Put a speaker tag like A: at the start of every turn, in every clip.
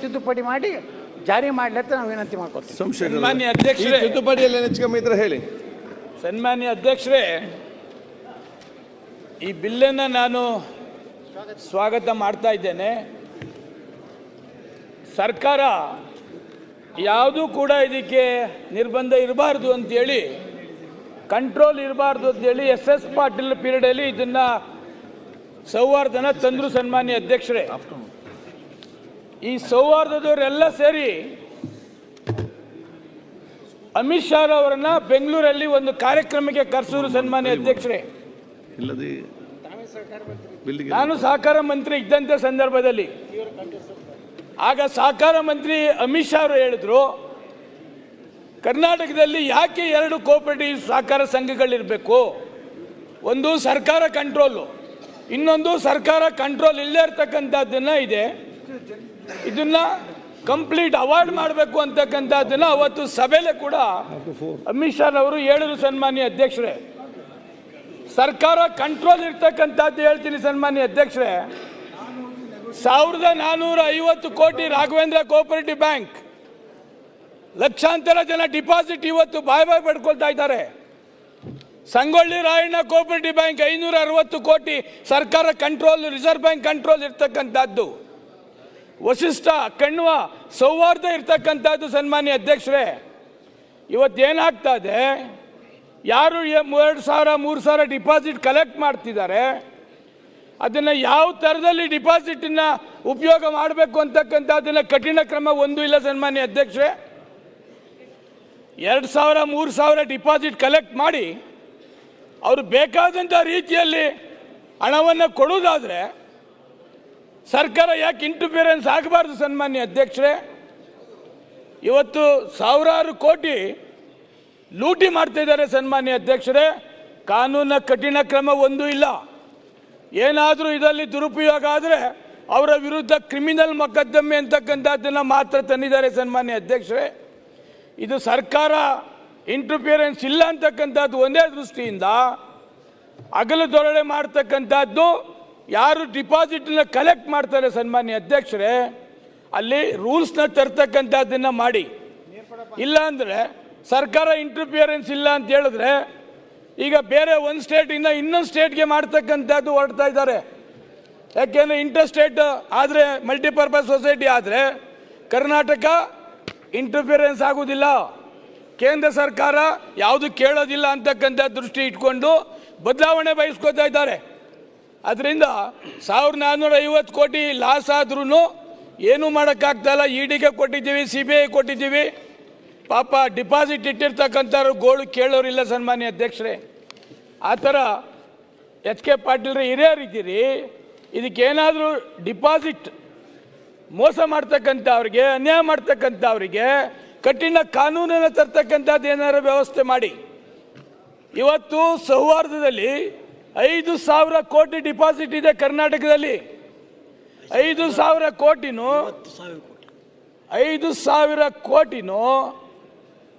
A: ತಿದ್ದುಪಡಿ ಮಾಡಿ ಜಾರಿ ಮಾಡಲಿ ಅಂತ ನಾವು ವಿನಂತಿ ಮಾಡ್ಕೊತೀವಿ.
B: ಸನ್ಮಾನ್ಯ ಅಧ್ಯಕ್ಷರೇ.
C: ತಿದ್ದುಪಡಿಯಲ್ಲಿ ಹೆಚ್ಚು ಕಮ್ಮಿ ಇದ್ರೆ ಹೇಳಿ.
B: ಸನ್ಮಾನ್ಯ ಅಧ್ಯಕ್ಷರೇ ಈ ಬಿಲ್ಲನ್ನು ನಾನು ಸ್ವಾಗತ ಮಾಡ್ತಾ ಇದ್ದೇನೆ. ಸರ್ಕಾರ ಯಾವುದೂ ಕೂಡ ಇದಕ್ಕೆ ನಿರ್ಬಂಧ ಇರಬಾರ್ದು ಅಂತೇಳಿ ಕಂಟ್ರೋಲ್ ಇರಬಾರ್ದು ಅಂತೇಳಿ ಎಸ್ ಎಸ್ ಪಾಟೀಲ್ ಪೀರಿಯಡಲ್ಲಿ ಇದನ್ನು ಸೌಹಾರ್ದನ ತಂದರು ಸನ್ಮಾನ್ಯ ಅಧ್ಯಕ್ಷರೇ. ಈ ಸೌಹಾರ್ದದವರೆಲ್ಲ ಸೇರಿ ಅಮಿತ್ ಶಾ ಅವರನ್ನ ಬೆಂಗಳೂರಲ್ಲಿ ಒಂದು ಕಾರ್ಯಕ್ರಮಕ್ಕೆ ಕರ್ಸೂರು ಸನ್ಮಾನ್ಯ ಅಧ್ಯಕ್ಷರೇ. ನಾನು ಸಹಕಾರ ಮಂತ್ರಿ ಇದ್ದಂಥ ಸಂದರ್ಭದಲ್ಲಿ. ಆಗ ಸಹಕಾರ ಮಂತ್ರಿ ಅಮಿತ್ ಶಾ ಅವರು ಹೇಳಿದ್ರು ಕರ್ನಾಟಕದಲ್ಲಿ ಯಾಕೆ ಎರಡು ಕೋಪರೇಟಿವ್ ಸಹಕಾರ ಸಂಘಗಳಿರಬೇಕು? ಒಂದು ಸರ್ಕಾರ ಕಂಟ್ರೋಲು ಇನ್ನೊಂದು ಸರ್ಕಾರ ಕಂಟ್ರೋಲ್ ಇಲ್ಲದೇ ಇರ್ತಕ್ಕಂಥದ್ದನ್ನ ಇದೆ. ಇದನ್ನ ಕಂಪ್ಲೀಟ್ ಅವಾರ್ಡ್ ಮಾಡಬೇಕು ಅಂತಕ್ಕಂಥದ್ದನ್ನ ಅವತ್ತು ಸಭೆಯಲ್ಲೇ ಕೂಡ ಅಮಿತ್ ಶಾ ಅವರು ಹೇಳಿದ್ರು ಸನ್ಮಾನ್ಯ ಅಧ್ಯಕ್ಷರೇ. ಸರ್ಕಾರ ಕಂಟ್ರೋಲ್ ಇರ್ತಕ್ಕಂಥದ್ದು ಹೇಳ್ತೀನಿ ಸನ್ಮಾನ್ಯ ಅಧ್ಯಕ್ಷರೇ. ಸಾವಿರದ ನಾನ್ನೂರ ಐವತ್ತು ಕೋಟಿ ರಾಘವೇಂದ್ರ ಕೋಪರೇಟಿವ್ ಬ್ಯಾಂಕ್ ಲಕ್ಷಾಂತರ ಜನ ಡಿಪಾಸಿಟ್ ಇವತ್ತು ಬಾಯ್ ಬಾಯ್ ಪಡ್ಕೊಳ್ತಾ ಇದ್ದಾರೆ. ಸಂಗೊಳ್ಳಿ ರಾಯಣ್ಣ ಕೋಪರೇಟಿವ್ ಬ್ಯಾಂಕ್ ಐನೂರ ಅರವತ್ತು ಕೋಟಿ ಸರ್ಕಾರ ಕಂಟ್ರೋಲ್ ರಿಸರ್ವ್ ಬ್ಯಾಂಕ್ ಕಂಟ್ರೋಲ್ ಇರ್ತಕ್ಕಂಥದ್ದು. ವಶಿಷ್ಠ ಕಣ್ವ, ಸೌಹಾರ್ದ ಇರ್ತಕ್ಕಂಥದ್ದು ಸನ್ಮಾನ್ಯ ಅಧ್ಯಕ್ಷರೇ. ಇವತ್ತೇನಾಗ್ತಾ ಇದೆ? ಯಾರು ಎರಡು ಸಾವಿರ, ಮೂರು ಸಾವಿರ ಡಿಪಾಸಿಟ್ ಕಲೆಕ್ಟ್ ಮಾಡ್ತಿದ್ದಾರೆ? ಅದನ್ನು ಯಾವ ಥರದಲ್ಲಿ ಡಿಪಾಸಿಟನ್ನು ಉಪಯೋಗ ಮಾಡಬೇಕು ಅಂತಕ್ಕಂಥದ್ದನ್ನು ಕಠಿಣ ಕ್ರಮ ಒಂದೂ ಇಲ್ಲ ಸನ್ಮಾನ್ಯ ಅಧ್ಯಕ್ಷರೇ. ಎರಡು ಸಾವಿರ, ಮೂರು ಸಾವಿರ ಡಿಪಾಸಿಟ್ ಕಲೆಕ್ಟ್ ಮಾಡಿ, ಅವರು ಬೇಕಾದಂಥ ರೀತಿಯಲ್ಲಿ ಹಣವನ್ನು ಕೊಡೋದಾದರೆ ಸರ್ಕಾರ ಯಾಕೆ ಇಂಟರ್ಫಿಯರೆನ್ಸ್ ಆಗಬಾರ್ದು ಸನ್ಮಾನ್ಯ ಅಧ್ಯಕ್ಷರೇ? ಇವತ್ತು ಸಾವಿರಾರು ಕೋಟಿ ಲೂಟಿ ಮಾಡ್ತಾ ಇದ್ದಾರೆ ಸನ್ಮಾನ್ಯ ಅಧ್ಯಕ್ಷರೇ. ಕಾನೂನ ಕಠಿಣ ಕ್ರಮ ಒಂದೂ ಇಲ್ಲ. ಏನಾದರೂ ಇದರಲ್ಲಿ ದುರುಪಯೋಗ ಆದರೆ ಅವರ ವಿರುದ್ಧ ಕ್ರಿಮಿನಲ್ ಮೊಕದ್ದಮೆ ಅಂತಕ್ಕಂಥದ್ದನ್ನು ಮಾತ್ರ ತಂದಿದ್ದಾರೆ ಸನ್ಮಾನ್ಯ ಅಧ್ಯಕ್ಷರೇ. ಇದು ಸರ್ಕಾರ ಇಂಟರ್ಫಿಯರೆನ್ಸ್ ಇಲ್ಲ ಅಂತಕ್ಕಂಥದ್ದು ಒಂದೇ ದೃಷ್ಟಿಯಿಂದ ಅಗಲು ದೊರಳೆ ಮಾಡ್ತಕ್ಕಂಥದ್ದು ಯಾರು ಡಿಪಾಸಿಟ್ನ ಕಲೆಕ್ಟ್ ಮಾಡ್ತಾರೆ ಸನ್ಮಾನ್ಯ ಅಧ್ಯಕ್ಷರೇ, ಅಲ್ಲಿ ರೂಲ್ಸ್ನ ತರ್ತಕ್ಕಂಥದ್ದನ್ನು ಮಾಡಿ. ಇಲ್ಲಾಂದರೆ ಸರ್ಕಾರ ಇಂಟರ್ಫಿಯರೆನ್ಸ್ ಇಲ್ಲ ಅಂತ ಹೇಳಿದ್ರೆ, ಈಗ ಬೇರೆ ಒಂದು ಸ್ಟೇಟಿಂದ ಇನ್ನೊಂದು ಸ್ಟೇಟ್ಗೆ ಮಾಡ್ತಕ್ಕಂಥದ್ದು ಹೊರಡ್ತಾ ಇದ್ದಾರೆ. ಯಾಕೆಂದರೆ ಇಂಟರ್ ಸ್ಟೇಟ್ ಆದರೆ ಮಲ್ಟಿಪರ್ಪಸ್ ಸೊಸೈಟಿ ಆದರೆ ಕರ್ನಾಟಕ ಇಂಟರ್ಫಿಯರೆನ್ಸ್ ಆಗೋದಿಲ್ಲ. ಕೇಂದ್ರ ಸರ್ಕಾರ ಯಾವುದು ಕೇಳೋದಿಲ್ಲ ಅಂತಕ್ಕಂಥ ದೃಷ್ಟಿ ಇಟ್ಕೊಂಡು ಬದಲಾವಣೆ ಬಯಸ್ಕೋತಾ ಇದ್ದಾರೆ. ಅದರಿಂದ ಸಾವಿರದ ನಾನ್ನೂರ ಐವತ್ತು ಕೋಟಿ ಲಾಸ್ ಆದ್ರೂ ಏನೂ ಮಾಡೋಕ್ಕಾಗ್ತಾಯಿಲ್ಲ ಇಡಿಗೆ ಕೊಟ್ಟಿದ್ದೀವಿ ಸಿ ಬಿ ಐ ಕೊಟ್ಟಿದ್ದೀವಿ. ಪಾಪ ಡಿಪಾಸಿಟ್ ಇಟ್ಟಿರ್ತಕ್ಕಂಥವ್ರು ಗೋಳು ಕೇಳೋರಿಲ್ಲ ಸನ್ಮಾನ್ಯ ಅಧ್ಯಕ್ಷರೇ. ಆ ಥರ ಎಚ್ ಕೆ ಪಾಟೀಲ್ರ ಹಿರಿಯರಿದ್ದೀರಿ ಇದಕ್ಕೇನಾದರೂ ಡಿಪಾಸಿಟ್ ಮೋಸ ಮಾಡ್ತಕ್ಕಂಥವ್ರಿಗೆ, ಅನ್ಯಾಯ ಮಾಡ್ತಕ್ಕಂಥವ್ರಿಗೆ ಕಠಿಣ ಕಾನೂನನ್ನು ತರ್ತಕ್ಕಂಥದ್ದು ಏನಾದರೂ ವ್ಯವಸ್ಥೆ ಮಾಡಿ. ಇವತ್ತು ಸೌಹಾರ್ದದಲ್ಲಿ ಐದು ಸಾವಿರ ಕೋಟಿ ಡಿಪಾಸಿಟ್ ಇದೆ ಕರ್ನಾಟಕದಲ್ಲಿ. ಐದು ಸಾವಿರ ಕೋಟಿನೂ ಐದು ಸಾವಿರ ಕೋಟಿನೂ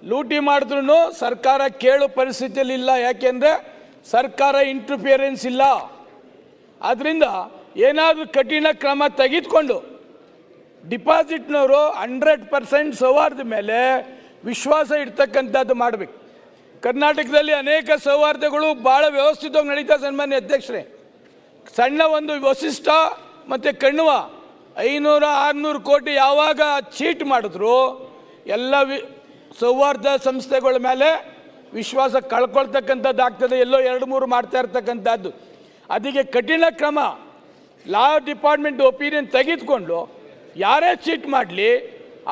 B: ಲೂಟಿ ಮಾಡಿದ್ರು ಸರ್ಕಾರ ಕೇಳೋ ಪರಿಸ್ಥಿತಿಯಲ್ಲಿ ಇಲ್ಲ. ಯಾಕೆಂದರೆ ಸರ್ಕಾರ ಇಂಟರ್ಫಿಯರೆನ್ಸ್ ಇಲ್ಲ. ಆದ್ದರಿಂದ ಏನಾದರೂ ಕಠಿಣ ಕ್ರಮ ತೆಗೆದುಕೊಂಡು ಡಿಪಾಸಿಟ್ನವರು ಹಂಡ್ರೆಡ್ ಪರ್ಸೆಂಟ್ ಸೌಹಾರ್ದ ಮೇಲೆ ವಿಶ್ವಾಸ ಇಡ್ತಕ್ಕಂಥದ್ದು ಮಾಡಬೇಕು. ಕರ್ನಾಟಕದಲ್ಲಿ ಅನೇಕ ಸೌಹಾರ್ದಗಳು ಭಾಳ ವ್ಯವಸ್ಥಿತವಾಗಿ ನಡೀತಾ ಸನ್ಮಾನ್ಯ ಅಧ್ಯಕ್ಷರೇ. ಸಣ್ಣ ಒಂದು ವಸಿಷ್ಟ ಮತ್ತು ಕಣ್ವ ಐನೂರ ಆರುನೂರು ಕೋಟಿ ಯಾವಾಗ ಚೀಟ್ ಮಾಡಿದ್ರು, ಎಲ್ಲ ವಿ, ಸೌಹಾರ್ದ ಸಂಸ್ಥೆಗಳ ಮೇಲೆ ವಿಶ್ವಾಸ ಕಳ್ಕೊಳ್ತಕ್ಕಂಥದ್ದು ಆಗ್ತದೆ, ಎಲ್ಲೋ ಎರಡು ಮೂರು ಮಾಡ್ತಾ ಇರ್ತಕ್ಕಂಥದ್ದು. ಅದಕ್ಕೆ ಕಠಿಣ ಕ್ರಮ, ಲಾ ಡಿಪಾರ್ಟ್ಮೆಂಟ್ ಒಪಿನಿಯನ್ ತೆಗೆದುಕೊಂಡು ಯಾರೇ ಚೀಟ್ ಮಾಡಲಿ,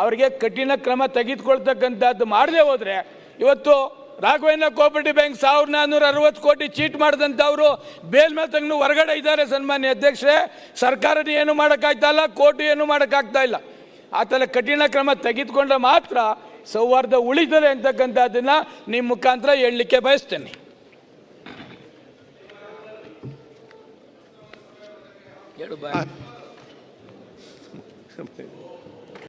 B: ಅವರಿಗೆ ಕಠಿಣ ಕ್ರಮ ತೆಗೆದುಕೊಳ್ತಕ್ಕಂಥದ್ದು ಮಾಡದೆ ಹೋದರೆ, ಇವತ್ತು ರಾಘವೇಂದ್ರ ಕೋಪರೇಟಿವ್ ಬ್ಯಾಂಕ್ ಸಾವಿರದ ನಾನ್ನೂರ ಅರವತ್ತು ಕೋಟಿ ಚೀಟ್ ಮಾಡಿದಂಥವರು ಬೇಲ್ ಮೇಲೆ ತಂಗ್ನು ಹೊರಗಡೆ ಇದ್ದಾರೆ ಸನ್ಮಾನ್ಯ ಅಧ್ಯಕ್ಷರೇ. ಸರ್ಕಾರದ ಏನು ಮಾಡೋಕ್ಕಾಗ್ತಾ ಇಲ್ಲ ಕೋರ್ಟ್ ಏನು ಮಾಡೋಕ್ಕಾಗ್ತಾ ಇಲ್ಲ. ಆ ಥರ ಕಠಿಣ ಕ್ರಮ ತೆಗೆದುಕೊಂಡ್ರೆ ಮಾತ್ರ ಸೌಹಾರ್ದ ಉಳಿತದೆ ಅಂತಕ್ಕಂಥದ್ದನ್ನು ನಿಮ್ಮ ಮುಖಾಂತರ ಹೇಳಲಿಕ್ಕೆ ಬಯಸ್ತೇನೆ. ಹೇಳು ಬಾ